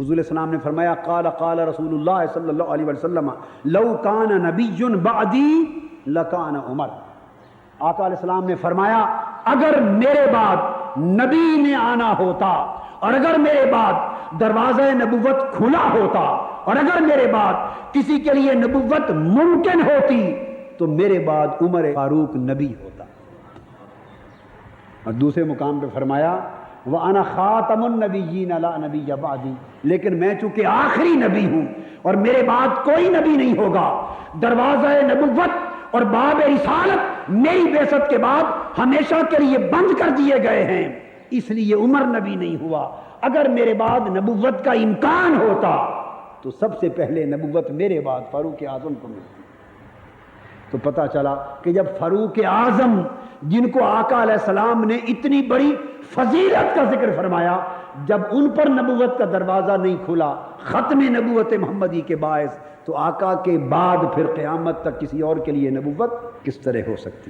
हुजूर सलाम ने फरमाया, काल काल रसूलुल्लाह सल्लल्लाहु अलैहि वसल्लम, लौ कान नबीयुन बादी, लकान उमर। आका सलाम ने फरमाया, अगर मेरे बाद नबी ने आना होता और अगर मेरे बाद दरवाज़ा नबुवत खुला होता और अगर मेरे बाद किसी के लिए नबुवत मुमकिन होती तो मेरे बाद उमर फारूक नबी होता। और दूसरे मुकाम पे फरमाया वह आना खातमुन नबी अला नबी जबादी लेकिन मैं चूँकि आखिरी नबी हूँ और मेरे बाद कोई नबी नहीं होगा, दरवाज़ा नबुवत और बाब रिसालत मेरी बेसत के बाद हमेशा के लिए बंद कर दिए गए हैं। इसलिए उमर नबी नहीं हुआ। अगर मेरे बाद नबुवत का इम्कान होता तो सबसे पहले नबुवत मेरे बाद फारूक आज़म को मिलती। तो पता चला कि जब फारूक आज़म, जिनको आका सलाम ने इतनी बड़ी फजीलत का ज़िक्र फरमाया, जब उन पर नबूवत का दरवाज़ा नहीं खुला, ख़त्म नबूवत मोहम्मदी के बायस तो आका के बाद फिर क़्यामत तक किसी और के लिए नबूवत किस तरह हो सकती?